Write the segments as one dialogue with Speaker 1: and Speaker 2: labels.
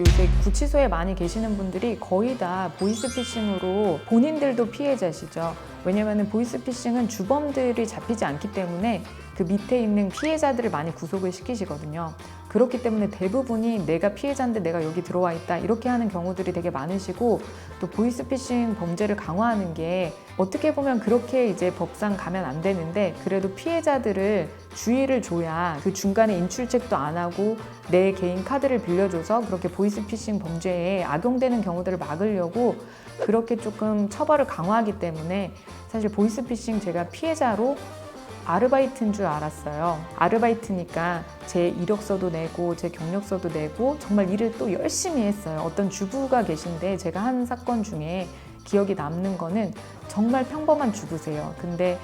Speaker 1: 요새 구치소에 많이 계시는 분들이 거의 다 보이스피싱으로 본인들도 피해자시죠. 왜냐면은 보이스피싱은 주범들이 잡히지 않기 때문에 그 밑에 있는 피해자들을 많이 구속을 시키시거든요. 그렇기 때문에 대부분이 내가 피해자인데 내가 여기 들어와 있다 이렇게 하는 경우들이 되게 많으시고 또 보이스피싱 범죄를 강화하는 게 어떻게 보면 그렇게 이제 법상 가면 안 되는데 그래도 피해자들을 주의를 줘야 그 중간에 인출책도 안 하고 내 개인 카드를 빌려줘서 그렇게 보이스피싱 범죄에 악용되는 경우들을 막으려고 그렇게 조금 처벌을 강화하기 때문에 사실 보이스피싱 제가 피해자로 아르바이트인 줄 알았어요. 아르바이트니까 제 이력서도 내고 제 경력서도 내고 정말 일을 또 열심히 했어요. 어떤 주부가 계신데 제가 한 사건 중에 기억이 남는 거는 정말 평범한 주부세요. 근데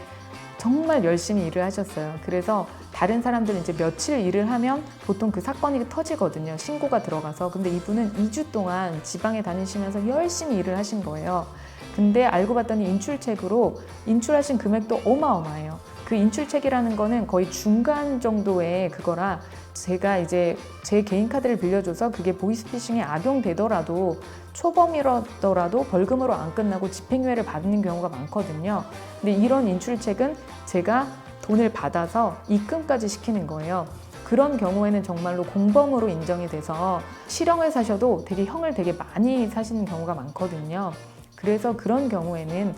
Speaker 1: 정말 열심히 일을 하셨어요. 그래서 다른 사람들은 이제 며칠 일을 하면 보통 그 사건이 터지거든요. 신고가 들어가서. 근데 이분은 2주 동안 지방에 다니시면서 열심히 일을 하신 거예요. 근데 알고 봤더니 인출책으로 인출하신 금액도 어마어마해요. 그 인출책이라는 거는 거의 중간 정도의 그거라 제가 이제 제 개인 카드를 빌려줘서 그게 보이스피싱에 악용되더라도 초범이라더라도 벌금으로 안 끝나고 집행유예를 받는 경우가 많거든요. 근데 이런 인출책은 제가 돈을 받아서 입금까지 시키는 거예요. 그런 경우에는 정말로 공범으로 인정이 돼서 실형을 사셔도 되게 형을 되게 많이 사시는 경우가 많거든요. 그래서 그런 경우에는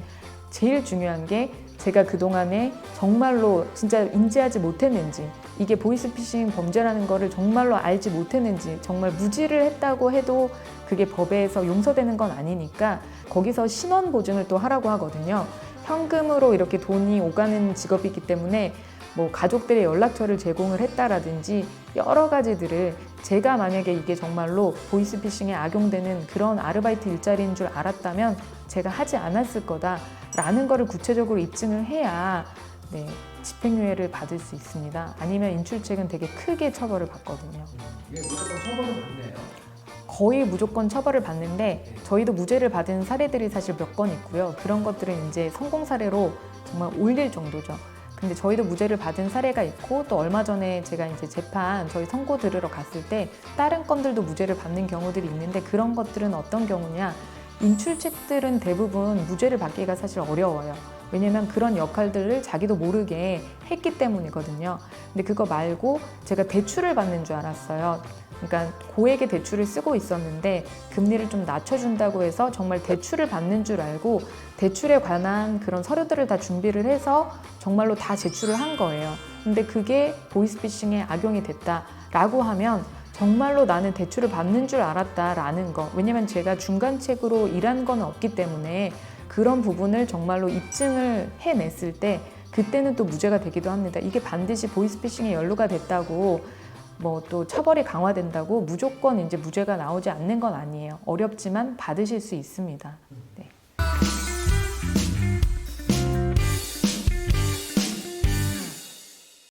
Speaker 1: 제일 중요한 게 제가 그동안에 정말로 진짜 인지하지 못했는지 이게 보이스피싱 범죄라는 거를 정말로 알지 못했는지 정말 무지를 했다고 해도 그게 법에서 용서되는 건 아니니까 거기서 신원 보증을 또 하라고 하거든요. 현금으로 이렇게 돈이 오가는 직업이기 때문에 뭐 가족들의 연락처를 제공을 했다라든지 여러 가지들을 제가 만약에 이게 정말로 보이스피싱에 악용되는 그런 아르바이트 일자리인 줄 알았다면 제가 하지 않았을 거다라는 거를 구체적으로 입증을 해야 네, 집행유예를 받을 수 있습니다. 아니면 인출책은 되게 크게 처벌을 받거든요.
Speaker 2: 이게 무조건 처벌은 받네요.
Speaker 1: 거의 무조건 처벌을 받는데 저희도 무죄를 받은 사례들이 사실 몇 건 있고요. 그런 것들은 이제 성공 사례로 정말 올릴 정도죠. 근데 저희도 무죄를 받은 사례가 있고 또 얼마 전에 제가 이제 재판 저희 선고 들으러 갔을 때 다른 건들도 무죄를 받는 경우들이 있는데 그런 것들은 어떤 경우냐 인출책들은 대부분 무죄를 받기가 사실 어려워요. 왜냐면 그런 역할들을 자기도 모르게 했기 때문이거든요. 근데 그거 말고 제가 대출을 받는 줄 알았어요. 그러니까 고액의 대출을 쓰고 있었는데 금리를 좀 낮춰준다고 해서 정말 대출을 받는 줄 알고 대출에 관한 그런 서류들을 다 준비를 해서 정말로 다 제출을 한 거예요. 근데 그게 보이스피싱에 악용이 됐다라고 하면 정말로 나는 대출을 받는 줄 알았다라는 거. 왜냐면 제가 중간책으로 일한 건 없기 때문에 그런 부분을 정말로 입증을 해냈을 때 그때는 또 무죄가 되기도 합니다. 이게 반드시 보이스피싱에 연루가 됐다고 뭐 또 처벌이 강화된다고 무조건 이제 무죄가 나오지 않는 건 아니에요. 어렵지만 받으실 수 있습니다.